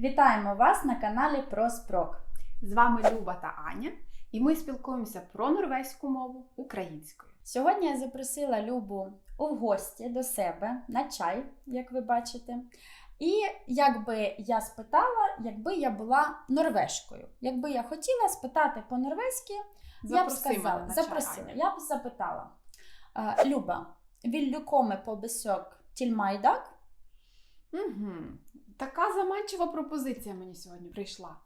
Вітаємо вас на каналі Проспрок. З вами Люба та Аня, і ми спілкуємося про норвезьку мову українською. Сьогодні я запросила Любу у гості до себе на чай, як ви бачите. І якби я спитала, якби я була норвежкою, якби я хотіла спитати по-норвезьки, я б сказала, на чай, запросила, Аня. я б запитала. «Е, Люба, mig i dag? Угу. Така заманчива пропозиція мені сьогодні прийшла.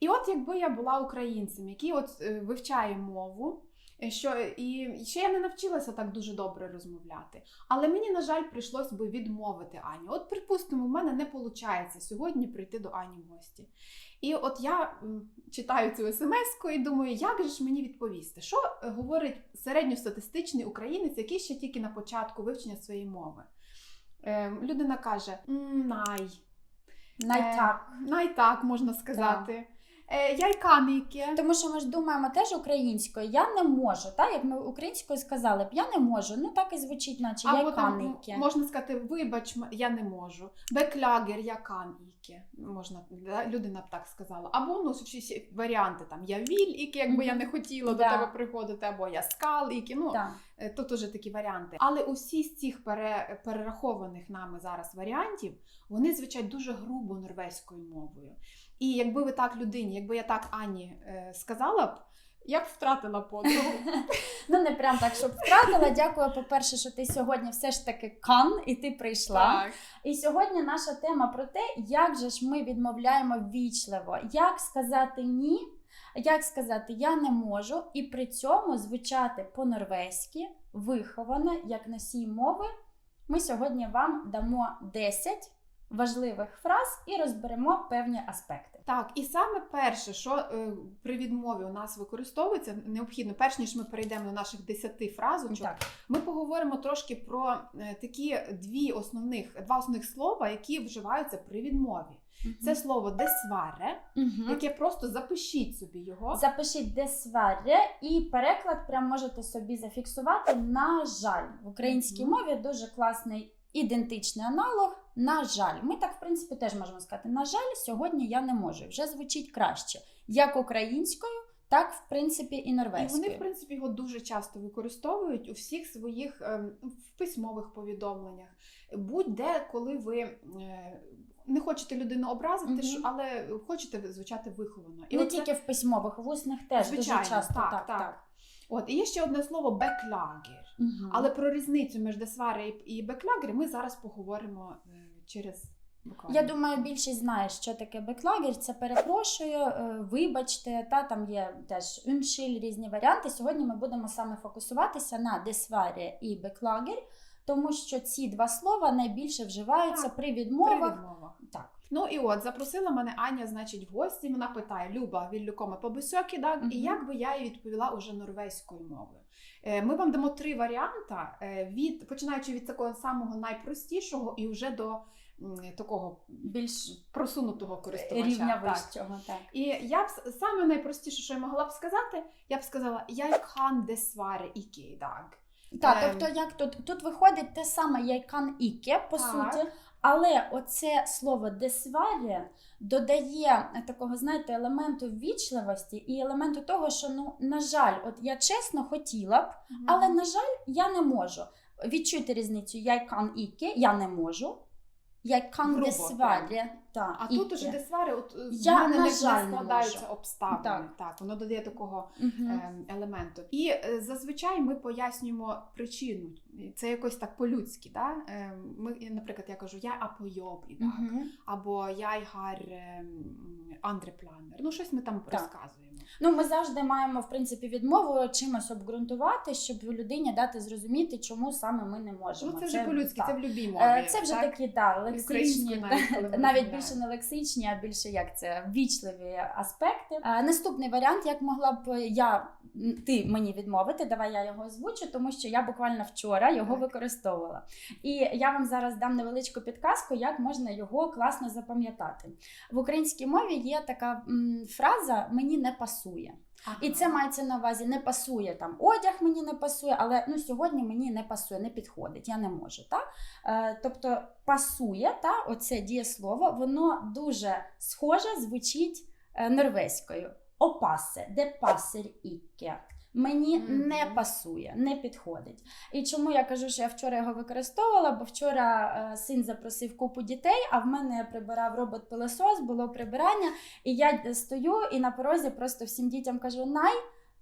І от якби я була українцем, який от е, вивчає мову, е, що і ще я не навчилася так дуже добре розмовляти. Але мені, на жаль, прийшлось би відмовити Аню. От, припустимо, в мене не виходить сьогодні прийти до Ані в гості. І от я читаю цю смс і думаю, як же ж мені відповісти? Що е, говорить середньостатистичний українець, який ще тільки на початку вивчення своєї мови? Е, людина каже: «М, най. Най Е, так. Можна сказати. Е, яйканики. Тому що ми ж думаємо теж українською. Я не можу. Так? Як ми українською сказали б, я не можу. Ну так і звучить, наче Або яйканики. можна сказати, вибач, я не можу. Беклягер, яканійки. Можна, людина б так сказала. Або ну, щось варіанти там я вільіки, якби я не хотіла до тебе приходити, або я скаліки. Ну, Так. Е, Тут уже такі варіанти. Але усі з цих пере, перерахованих нами зараз варіантів, вони звучать дуже грубо норвезькою мовою. І якби ви так людині, якби я так Ані е, сказала б, я б втратила подругу. Ну не прям так, щоб втратила. Дякую, по-перше, що ти сьогодні все ж таки кан і ти прийшла. Так. І сьогодні наша тема про те, як же ж ми відмовляємо ввічливо, як сказати ні, як сказати я не можу, і при цьому звучати по-норвезьки, виховано, як носій мови. Ми сьогодні вам дамо 10 важливих фраз і розберемо певні аспекти. Так, і саме перше, що е, при відмові у нас використовується, необхідно, перш ніж ми перейдемо до наших 10 фразочок, Так, ми поговоримо трошки про е, такі дві основних, два основних слова, які вживаються при відмові. Це слово десваре, яке просто запишіть собі його. Запишіть десваре і переклад прям можете собі зафіксувати. На жаль, в українській мові дуже класний ідентичний аналог. На жаль, ми так в принципі теж можемо сказати. На жаль, сьогодні я не можу. Вже звучить краще, як українською, так в принципі і І норвезькою. вони, в принципі, його дуже часто використовують у всіх своїх ем, в письмових повідомленнях. Будь-де, коли ви е, не хочете людину образити, що- але хочете звучати виховано. І не оце- тільки в письмових, в усних теж Звичайно, дуже часто. так, Так, так. так. От, і є ще одне слово беклагер. Мгм. Але про різницю між десваре і беклагер ми зараз поговоримо е, через буквально. Я думаю, більшість знає, що таке беклагер. Це перепрошую, е, вибачте, та там є теж уншиль, різні варіанти. Сьогодні ми будемо саме фокусуватися на десварі і беклагер, тому що ці два слова найбільше вживаються Так, при При відмовах. відмовах. Так. Ну і от запросила мене Аня, значить, в гості. Вона питає: Люба, віллюкоме по бисокі, так? Мгм. І як би я їй відповіла уже норвезькою мовою. Е, Ми вам дамо три варіанти, е, від починаючи від такого самого найпростішого і вже до такого Більш просунутого користувача. рівня вищого. Так. І я б саме найпростіше, що я могла б сказати, я б сказала: я kan dessverre ikke i dag. Так, Ем. тобто як тут? Тут виходить те саме яйкан іке, по Так. суті, але оце слово десварі додає такого, знаєте, елементу ввічливості і елементу того, що ну, на жаль, от я чесно хотіла б, але на жаль, я не можу. Відчуйте різницю яйкан іке, я не можу. Яйкан Грубо, десварі. Так, А тут уже десвари, от е, Я, в мене на не, жаль, не складаються обставини. Так. Так. воно додає такого Мгм. ем, елементу. І е, зазвичай ми пояснюємо причину. Це якось так по-людськи. Да? Ем, Ми, наприклад, я кажу, я апойоб і так, Мгм. або я гар андрепланер. Ну, щось ми там Так. розказуємо. Ну, ми завжди маємо в принципі відмову чимось обґрунтувати, щоб людині дати зрозуміти, чому саме ми не можемо. Ну, це вже по-людськи, так. це в любій мові. Е, Це вже так? такі да, лексичні, навіть, розмовляємо. більше не лексичні, а більше як це ввічливі аспекти. А, Наступний варіант, як могла б я ти мені відмовити, давай я його озвучу, тому що я буквально вчора його Так. використовувала. І я вам зараз дам невеличку підказку, як можна його класно запам'ятати. В українській мові є така м, фраза Мені не пасує. І це мається на увазі, не пасує там одяг мені не пасує, але ну сьогодні мені не пасує, не підходить, я не можу. Та? Е, тобто пасує, та, оце дієслово, воно дуже схоже звучить е, норвезькою. Опасе, де пасер іке. Мені Мгм. не пасує, не підходить. І чому я кажу, що я вчора його використовувала? Бо вчора е, син запросив купу дітей, а в мене прибирав робот-пилосос, було прибирання. І я стою і на порозі просто всім дітям кажу: най.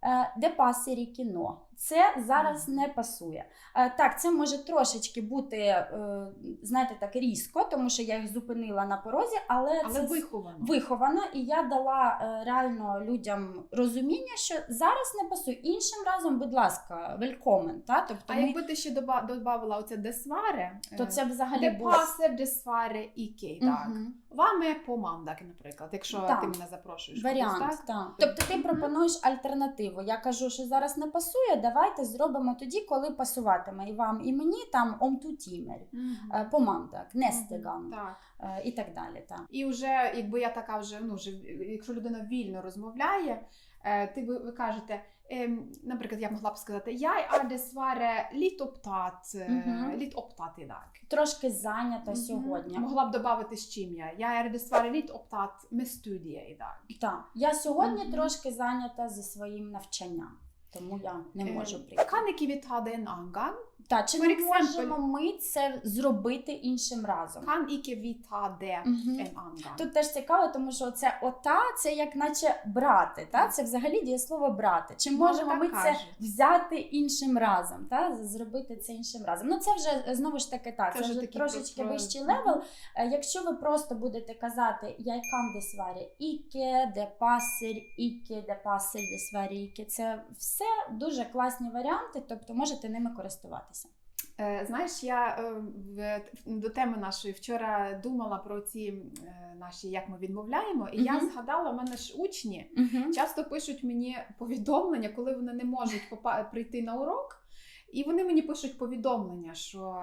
е, Де пасері кіно. Це зараз не пасує. Е, Так, це може трошечки бути, е, знаєте, так різко, тому що я їх зупинила на порозі, але, Але це виховано. виховано, і я дала е, реально людям розуміння, що зараз не пасує. Іншим разом, будь ласка, велькомен. Та? Тобто А ми, якби ти ще додавала оце десваре, то це взагалі де було. пасер десваре іке, так. Мгм. Вами по мандак, наприклад, якщо Так. ти мене запрошуєш. Варіант, кудись, так? так. Тобто ти пропонуєш альтернативу. Я кажу, що зараз не пасує, давайте зробимо тоді, коли пасуватиме і вам, і мені там омту тімер, Мгм. помандак, нестеган Так. е, і так далі. Так. І вже, якби я така вже, ну вже якщо людина вільно розмовляє, е, ти ви, ви кажете, ем, наприклад, я могла б сказати, я аде сваре літ оптат, е, Мгм. літ оптат і так. Трошки зайнята Мгм. сьогодні. Могла б додати з чим я. Я аде сваре літ оптат med студія і так. Так. Я сьогодні Мгм. трошки зайнята зі своїм навчанням, тому я не можу Е, прийти. Каники від vi ta Та, чи for не example- можемо ми це зробити іншим разом? Kan ikke vi ta det en annen gang? Тут теж цікаво, тому що це ота, це як наче брати. Та? Це взагалі дієслово брати. Чи можемо ми це взяти іншим разом? Та? Зробити це іншим разом. Ну це вже е, знову ж таки так. Це Це, вже такі трошечки про- вищий левел. Е, Якщо ви просто будете казати я кам де сварі іке, де пасир, іке, де пасир, де сварі іке, це все дуже класні варіанти, тобто можете ними користуватися. Е, Знаєш, я е, до теми нашої вчора думала про ці е, наші, як ми відмовляємо, і я згадала, у мене ж учні Угу. часто пишуть мені повідомлення, коли вони не можуть прийти на урок. І вони мені пишуть повідомлення, що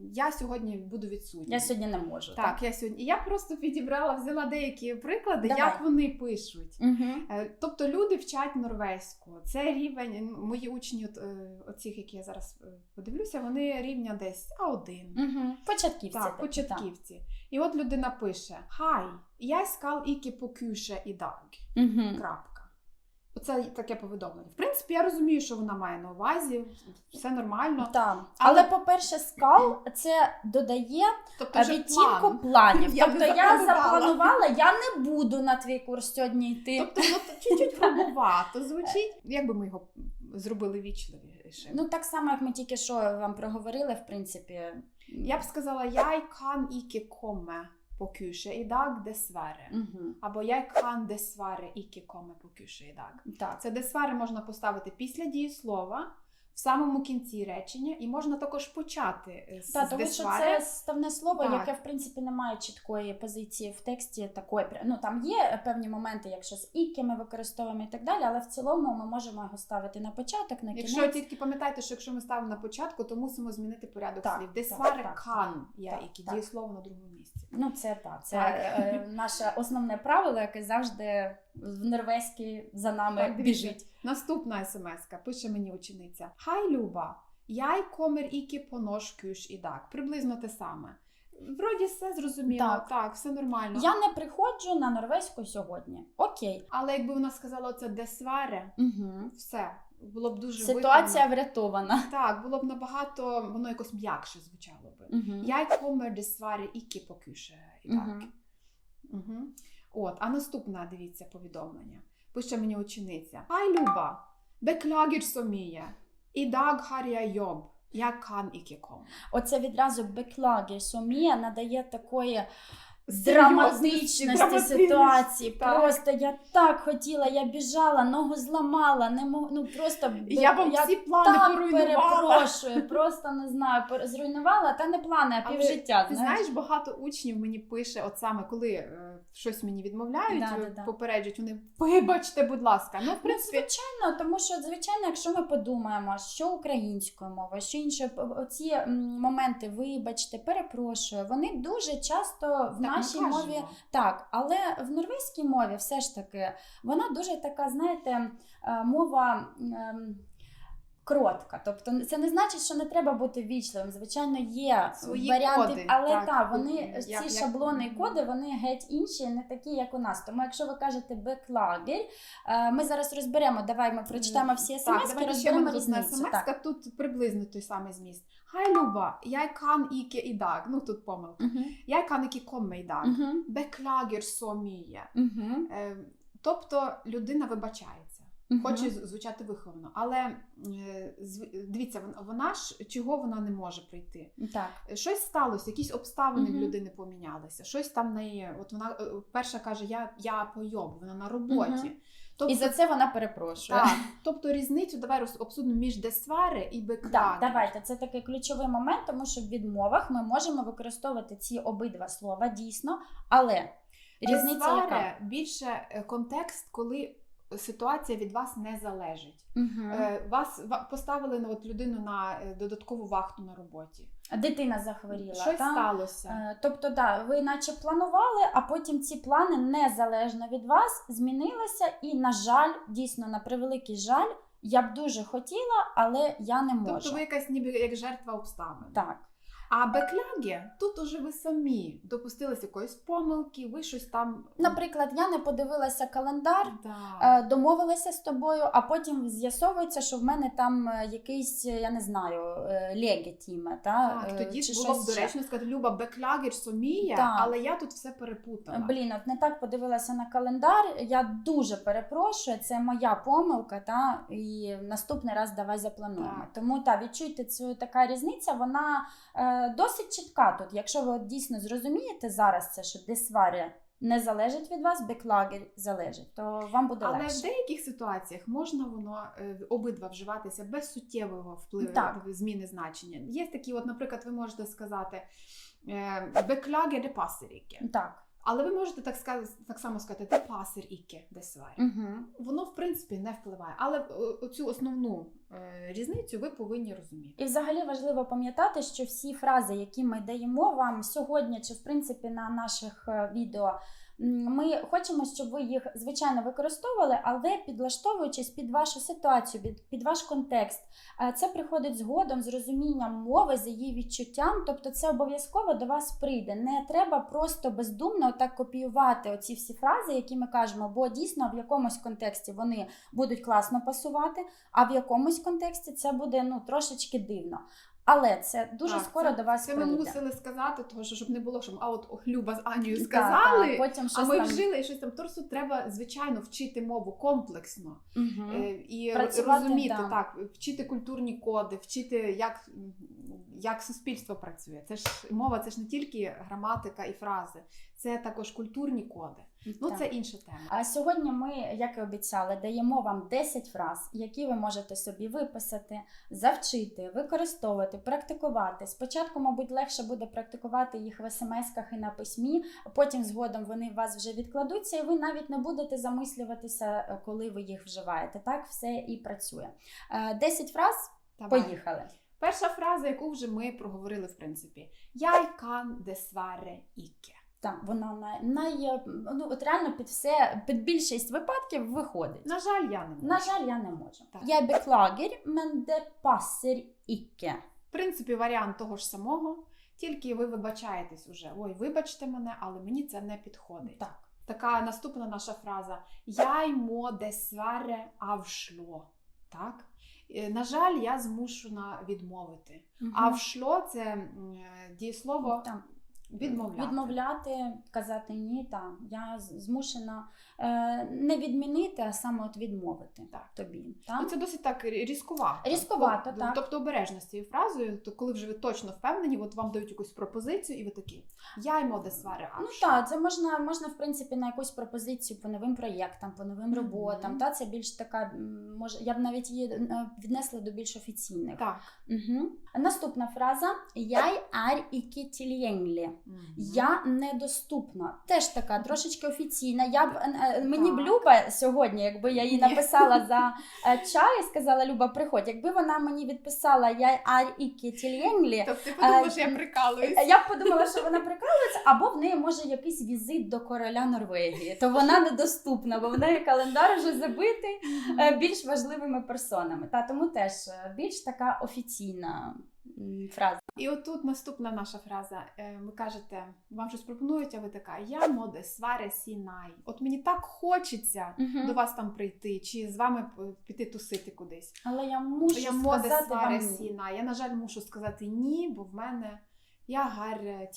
я сьогодні буду відсутня. Я сьогодні не можу. Так, я сьогодні. І я просто підібрала, взяла деякі приклади, Давай. як вони пишуть. Угу. Е, Тобто люди вчать норвезьку. Це рівень. Мої учні, е, оцих, які я зараз е, подивлюся, вони рівня десь А1. Угу. Початківці. Так, такі, так. початківці. І от людина пише: Хай, я скал іки покюше і даг. Угу. Крапка. Оце таке повідомлення. В принципі, я розумію, що вона має на увазі, все нормально. Так. Але- Але, по-перше, скал це додає Тобто, вже відтінку план. планів. Я тобто я запланувала. запланувала, я не буду на твій курс сьогодні йти. Тобто, ну, чуть-чуть грубовато звучить. Як би ми його зробили вічливіше? Ну так само, як ми тільки що вам проговорили, в принципі. Я б сказала, jeg kan ikke komme på i dag, dessverre. Угу. Або kan ikke komme på kurset i dag. Так. Це dessverre можна поставити після дієслова, в самому кінці речення, і можна також почати е, з Так, тому що це ставне слово, Так. яке в принципі не має чіткої позиції в тексті. Такої ну там є певні моменти, якщо з іки ми використовуємо і так далі, але в цілому ми можемо його ставити на початок, на кінець. Якщо тільки пам'ятайте, що якщо ми ставимо на початку, то мусимо змінити порядок Так, слів. так, Dessverre так, я які дієслово на другому місці. Ну, це так. Це Так. Е, наше основне правило, яке завжди в норвезькій за нами Так, біжить. Наступна смс-ка пише мені учениця: Хай Люба, kommer ikke på norsk kurs i. Приблизно те саме. Вроді все зрозуміло, Так. так, все нормально. Я не приходжу на норвезьку сьогодні. Окей. Але якби вона сказала це десваре, Угу. все було б дуже Ситуація виховано. врятована. Так, було б набагато, воно якось м'якше звучало би. Kommer dessverre ikke på kurset i dag. Угу. От, а наступне, дивіться, повідомлення. Пише мені учениця. Хай Люба, mye. I dag har jeg jobb. Jeg kan ikke komme. Оце відразу беклагер Сомія надає такої драматичності драматичності, ситуації. так. Просто я так хотіла, я біжала, ногу зламала, не мог, ну просто б- Я вам всі плани так поруйнувала. перепрошую, просто не знаю, зруйнувала, та не плани, а півжиття. Ти знаєш, багато учнів мені пише, от саме коли е, щось мені відмовляють, Да, да, да. попереджують, вони вибачте, будь ласка. Ну, в Ну, принципі, звичайно, тому що звичайно, якщо ми подумаємо, що українською мовою, що інше, оці моменти, вибачте, перепрошую, вони дуже часто в так нашій мові так, але в норвезькій мові все ж таки вона дуже така, знаєте, е, мова. Кротка, тобто це не значить, що не треба бути ввічливим. Звичайно, є Свої варіанти, коди, але так, та, вони як- ці як- шаблони і коди вони геть інші, не такі, як у нас. Тому, якщо ви кажете беклагер, е, ми зараз розберемо. Давай ми прочитаємо всі смс, ще розберемо різницю. смс, тут приблизно той самий зміст. Хай Люба, я kan ikke i dag. Ну тут помилка. Я i dag. Угу. Beklager så mye. Угу. Е, Тобто людина вибачається, хоче звучати виховано. Але е, дивіться, вона ж чого вона не може прийти? Так. Щось сталося, якісь обставини Мгм. в людини помінялися. Щось там неї. От вона е, перша каже: Я, я пойоб, вона на роботі. Мгм. Тобто, І за це вона перепрошує. так, тобто різницю давай обсудимо між десвари і беклагер. Так, давайте. Це такий ключовий момент, тому що в відмовах ми можемо використовувати ці обидва слова дійсно, але різниця яка? Більше е, контекст, коли ситуація від вас не залежить. Угу. Вас ва- поставили на от людину на е, додаткову вахту на роботі. Дитина захворіла. Щось та? сталося. Е, Тобто, да, ви наче планували, а потім ці плани незалежно від вас змінилися, і, на жаль, дійсно, на превеликий жаль, я б дуже хотіла, але я не можу. Тобто ви якась ніби як жертва обставин. Так. А бекляги тут уже ви самі допустилися якоїсь помилки, ви щось там. Наприклад, я не подивилася календар, Да. е, домовилася з тобою, а потім з'ясовується, що в мене там е, якийсь, е, я не знаю, легітіме, та, Так, тоді чи було б доречно сказати, Люба, беклягер суміє, Так. але я тут все перепутала. Блін, от не так подивилася на календар. Я дуже перепрошую, це моя помилка, та і наступний раз давай заплануємо. Так. Тому та відчуйте цю така різниця, вона досить чітка тут. Якщо ви от дійсно зрозумієте зараз це, що десваря не залежить від вас, беклагер залежить, то вам буде Але легше. в деяких ситуаціях можна воно е, обидва вживатися без суттєвого впливу Так. зміни значення. Є такі, от, наприклад, ви можете сказати е, беклагер де пасер. Так. Але ви можете так сказати, так само сказати ти пасир іке, де сварі. Угу. Воно в принципі не впливає. Але цю оцю основну е, різницю ви повинні розуміти. І взагалі важливо пам'ятати, що всі фрази, які ми даємо вам сьогодні, чи в принципі на наших е, відео, ми хочемо, щоб ви їх звичайно використовували, але підлаштовуючись під вашу ситуацію, під, під ваш контекст. Це приходить згодом з розумінням мови, з її відчуттям. Тобто, це обов'язково до вас прийде. Не треба просто бездумно так копіювати оці всі фрази, які ми кажемо, бо дійсно в якомусь контексті вони будуть класно пасувати, а в якомусь контексті це буде ну трошечки дивно. Але це дуже Так, скоро це- до вас Це ми мусили сказати, того, що щоб не було, що а от Люба з Анією Так, сказали. так, потім А ми там... вжили і щось там. Торсу треба, звичайно, вчити мову комплексно е, і Працювати, розуміти, да. так, вчити культурні коди, вчити, як, як суспільство працює. Це ж мова, це ж не тільки граматика і фрази, це також культурні коди. Ну, Так. це інша тема. А сьогодні ми, як і обіцяли, даємо вам 10 фраз, які ви можете собі виписати, завчити, використовувати, практикувати. Спочатку, мабуть, легше буде практикувати їх в смс-ках і на письмі, потім згодом вони у вас вже відкладуться, і ви навіть не будете замислюватися, е, коли ви їх вживаєте. Так все і працює. Е, 10 фраз, Давай. поїхали. Перша фраза, яку вже ми проговорили, в принципі: Я кан десваре іке. Так, вона най, най, ну, от реально під все, під більшість випадків виходить. На жаль, я не можу. На жаль, я не можу. Так. Я men det passer. В принципі, варіант того ж самого, тільки ви вибачаєтесь уже. Ой, вибачте мене, але мені це не підходить. Так. Така наступна наша фраза: Я ймо десваре авшло. Так? Е, На жаль, я змушена відмовити. Авшло це м, е, дієслово Там, відмовляти. відмовляти, казати ні, там, я змушена е, не відмінити, а саме от відмовити Так. тобі. Ну, це досить так різкувато. Різкувато, Тобто- так. Тобто обережно з цією фразою, то коли вже ви точно впевнені, от вам дають якусь пропозицію, і ви такі: Я ймо десваре Ну авшло. так, це можна, можна в принципі на якусь пропозицію по новим проєктам, по новим роботам. Та це більш така, може, я б навіть її е, віднесла до більш офіційних. Так. Угу. Наступна фраза: Jeg er ikke tilgjengelig. Я недоступна. Теж така трошечки офіційна. Я б е, е, мені б Люба сьогодні, якби я їй написала за е, чай, сказала Люба, приходь. Якби вона мені відписала я ар ікі тільєнглі, Тобто ти подумала, Е, що я прикалуюсь. я б подумала, що вона прикалується, або в неї може якийсь візит до короля Норвегії. То вона недоступна, бо в неї календар вже забитий е, більш важливими персонами. Та тому теж е, більш така офіційна фраза. І отут наступна наша фраза. Е, Ви кажете, вам щось пропонують, а ви така: я моде сваре сінай. От мені так хочеться Мгм. до вас там прийти, чи з вами піти тусити кудись. Але я мушу я моде сваре сінай. Я, на жаль, мушу сказати ні, бо в мене я гар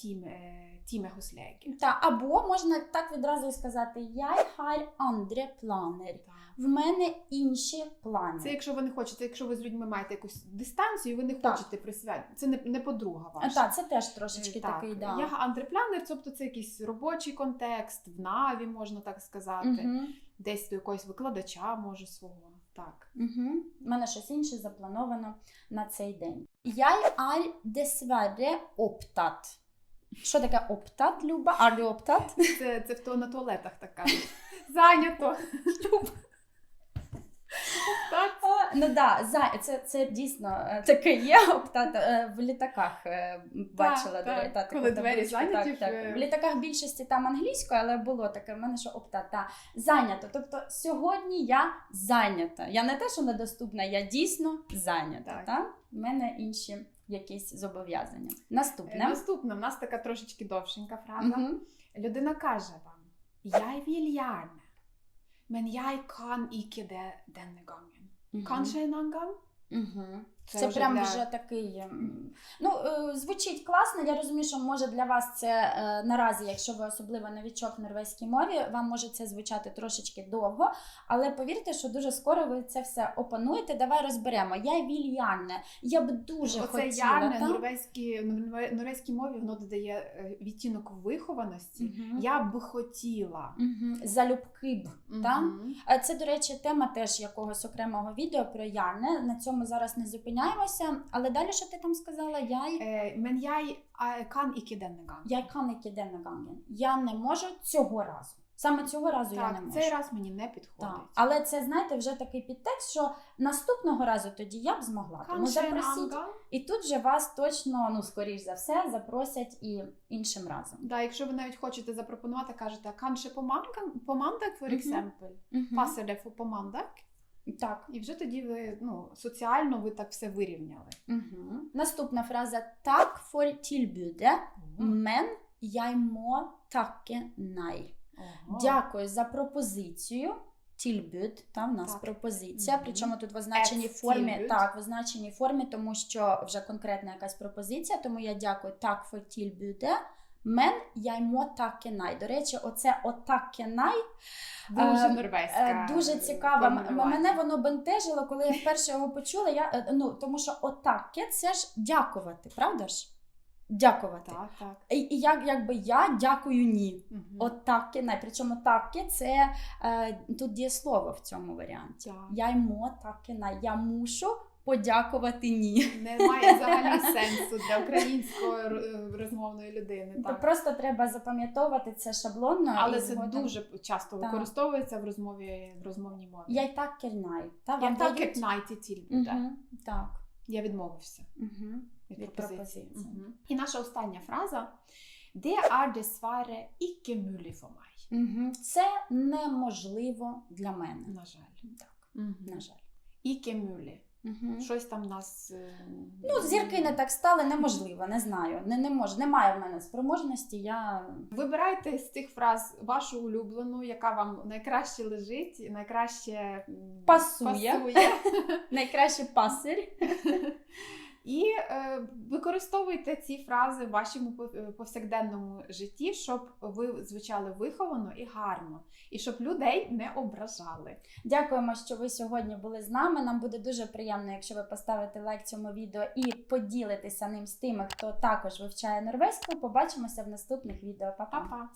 тіме гуслеги. Та або можна так відразу і сказати: Я har andre planer. В мене інші плани. Це якщо ви не хочете, якщо ви з людьми маєте якусь дистанцію, ви не Так. хочете присвяти. Це не, не подруга ваша. Так, це теж трошечки Е, так. такий, да. Я антреплянер, тобто це якийсь робочий контекст, в наві можна так сказати, Угу. десь до якогось викладача може свого. Так. Угу. У мене щось інше заплановано на цей день. Er dessverre opptatt. Що таке оптат, Люба? Are you opptatt? Це, це в то на туалетах так кажуть. Зайнято. Так. А, Ну да, за, це, це дійсно е, таке є оптат е, в літаках. е, Бачила так. до та, Коли двері зайняті, Так, так. в- літаках більшості там англійською, але було таке. В мене що оптат, та зайнято. Тобто сьогодні я зайнята. Я не те, що недоступна, я дійсно зайнята. Так. Та? В мене інші якісь зобов'язання. Наступне Наступне. Наступна, в нас така трошечки довшенька фраза. Угу. Людина каже вам: Я gjerne, men jeg kan ikke det denne gangen. Мгм. Kanskje en? Угу. Це Це, вже прям для- вже такий. ем, Ну, е, звучить класно. Я розумію, що може для вас це е, наразі, якщо ви особливо новічок в норвезькій мові, вам може це звучати трошечки довго. Але повірте, що дуже скоро ви це все опануєте. Давай розберемо. Я вільянне. Я б дуже Оце хотіла. ярне та? норвезькій, норвезькій мові воно додає е, відтінок вихованості. Мгм. Я б хотіла. Мгм. Залюбки б. Та? Е, Це, до речі, тема теж якогось окремого відео про Ярне. На цьому зараз не зупиняємося. Але далі, що ти там сказала? Я Е, kan ikke denne gang. Я ikke denne gangen. Я не можу цього разу. Саме цього разу я не Так, можу. цей раз мені не підходить. Так. Але це, знаєте, вже такий підтекст, що наступного разу тоді я б змогла. Тому Kanskje en запросіть. І тут же вас точно, ну, скоріш за все, запросять і іншим разом. Да, якщо ви навіть хочете запропонувати, кажете på mandag for Мгм. eksempel. Мгм. Passer Так. І вже тоді ви ну, соціально ви так все вирівняли. Угу. Наступна фраза так for tilbudet, men jeg må takke nei. Ого. Дякую за пропозицію. Tilbud, там в нас Так. пропозиція. Мгм. Причому тут в означеній формі, так, в означеній формі, тому що вже конкретна якась пропозиція. Тому я дякую так for tilbudet. Må takke nei. До речі, оце отаке най Дуже Е, норвезька. Е, Дуже цікаво. Мене воно бентежило, коли я вперше його почула. Я, е, ну, тому що отаке це ж дякувати, правда ж? Дякувати. Так, так. І, і як, якби я дякую ні. Мгм. Отаке, най. Причому таке це е, тут дієслово в цьому варіанті. Так. Я ймо таке най. Я мушу подякувати ні. Немає взагалі сенсу для української розмовної людини. Так. просто треба запам'ятовувати це шаблонно. Але і це згодом- дуже часто Так. використовується в розмові в розмовній мові. Я й так кернай. Та, Я так дають- найти ціль буде. Так. Я відмовився Угу. від, Від пропозиції. Мгм. І наша остання фраза. Er dessverre ikke mulig for meg. Угу. Це неможливо для мене. На жаль. Так, Мгм. на жаль. Ikke mulig. Угу. Щось там нас. е, Ну, зірки не так стали, неможливо, не знаю. Не, не можу. Немає в мене спроможності. Я Вибирайте з цих фраз вашу улюблену, яка вам найкраще лежить, найкраще Пасує. пасує. найкраще пасир. І е, використовуйте ці фрази в вашому е, повсякденному житті, щоб ви звучали виховано і гарно, і щоб людей не ображали. Дякуємо, що ви сьогодні були з нами. Нам буде дуже приємно, якщо ви поставите лайк цьому відео і поділитеся ним з тими, хто також вивчає норвезьку. Побачимося в наступних відео. Па-па!